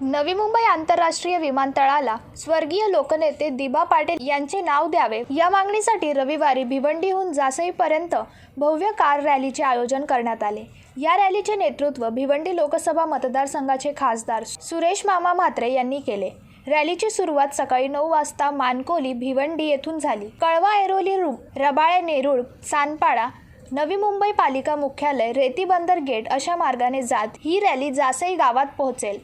नवी मुंबई आंतरराष्ट्रीय विमानतळाला स्वर्गीय लोकनेते दिबा पाटील यांचे नाव द्यावे. या मागणीसाठी रविवारी भिवंडीहून जासईपर्यंत भव्य कार रॅलीचे आयोजन करण्यात आले. या रॅलीचे नेतृत्व भिवंडी लोकसभा मतदारसंघाचे खासदार सुरेश मामा म्हात्रे यांनी केले. रॅलीची सुरुवात सकाळी नऊ वाजता मानकोली भिवंडी येथून झाली. कळवा ऐरोली रु रबाळे नेरूळ सानपाडा नवी मुंबई पालिका मुख्यालय रेती बंदर गेट अशा मार्गाने जात ही रॅली जासई गावात पोहोचेल.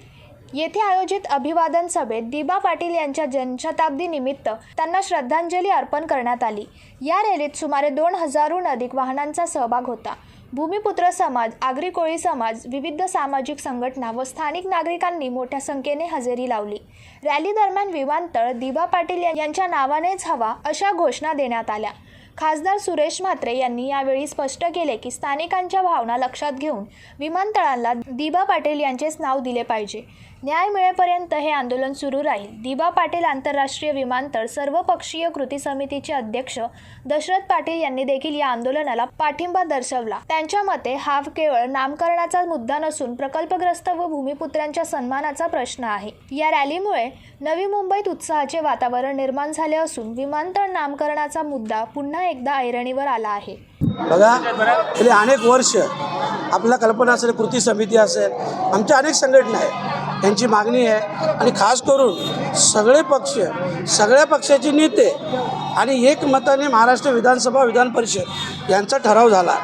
येथे आयोजित अभिवादन सभेत दिबा पाटील यांच्या जनशताब्दी निमित्त त्यांना श्रद्धांजली अर्पण करण्यात आली. या रॅलीत सुमारे दोन हजारहून अधिक वाहनांचा सहभाग होता. भूमिपुत्र समाज आगरी कोळी समाज विविध सामाजिक संघटना व स्थानिक नागरिकांनी मोठ्या संख्येने हजेरी लावली. रॅली दरम्यान विमानतळ दिबा पाटील यांच्या नावानेच हवा अशा घोषणा देण्यात आल्या. खासदार सुरेश म्हात्रे यांनी यावेळी स्पष्ट केले की स्थानिकांच्या भावना लक्षात घेऊन विमानतळाला दिबा पाटील यांचेच नाव दिले पाहिजे. न्याय मिळेपर्यंत हे आंदोलन सुरू राहील. दिबा पाटील आंतरराष्ट्रीय विमानतळ सर्वपक्षीय कृती समितीचे अध्यक्ष दशरथ पाटील यांनी देखील या आंदोलनाला पाठिंबा दर्शवला. त्यांच्या मते हा केवळ नामकरणाचा मुद्दा नसून प्रकल्पग्रस्त व भूमिपुत्रांच्या सन्मानाचा प्रश्न आहे. या रॅलीमुळे नवी मुंबईत उत्साहाचे वातावरण निर्माण झाले असून विमानतळ नामकरणाचा मुद्दा पुन्हा एकदा ऐरणीवर आला आहे. बघा गेले अनेक वर्ष आपल्याला कल्पना असेल कृती समिती असेल आमच्या अनेक संघटना आहेत. यांची मागणी आहे. आणि खास करून सगळे पक्ष सगळ्या पक्षाचे नेते आणि एकमताने महाराष्ट्र विधानसभा विधान परिषद यांचा ठराव झाला.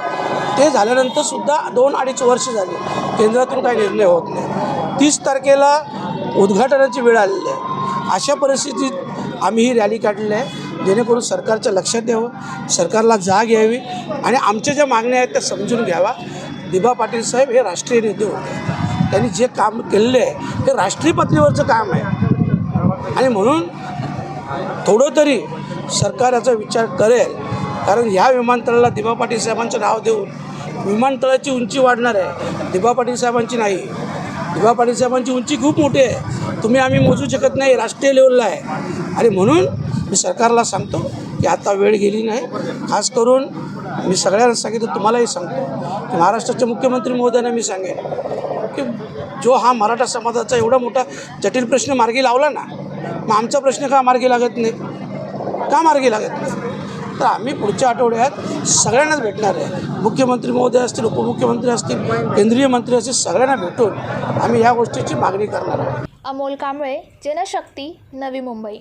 ते झाल्यानंतर सुद्धा दोन अडीच वर्ष झाली. केंद्रातून काही निर्णय होत नाही. तीस तारखेला उद्घाटनाची वेळ आलेली आहे. अशा परिस्थितीत आम्ही ही रॅली काढलेली आहे. जेणेकरून सरकारच्या लक्षात द्यावं सरकारला जाग यावी आणि आमच्या ज्या मागण्या आहेत त्या समजून घ्यावा. दिबा पाटील साहेब हे राष्ट्रीय नेते होते. त्यांनी जे काम केलेलं आहे ते राष्ट्रीय पातळीवरचं काम आहे. आणि म्हणून थोडं तरी सरकार याचा विचार करेल. कारण ह्या विमानतळाला दिबा पाटील साहेबांचं नाव देऊन विमानतळाची उंची वाढणार आहे. दिबा पाटील साहेबांची नाही. दिबा पाटील साहेबांची उंची खूप मोठी आहे. तुम्ही आम्ही मोजू शकत नाही राष्ट्रीय लेवलला आहे. आणि म्हणून मी सरकारला सांगतो की आता वेळ गेली नाही. खास करून मी सगळ्यांना सांगितलं तुम्हालाही सांगतो. की महाराष्ट्राचे मुख्यमंत्री महोदयांना मी सांगेन. की जो हा मराठा समाजाचा एवढा मोठा जटिल प्रश्न मार्गी लावला ना मग आमचा प्रश्न का मार्गी लागत नाही? का मार्गी लागत नाही? तर आम्ही पुढच्या आठवड्यात सगळ्यांनाच भेटणार आहे. मुख्यमंत्री महोदय असतील उपमुख्यमंत्री असतील केंद्रीय मंत्री असतील सगळ्यांना भेटून आम्ही या गोष्टीची मागणी करणार आहोत. अमोल कांबळे जनशक्ती नवी मुंबई.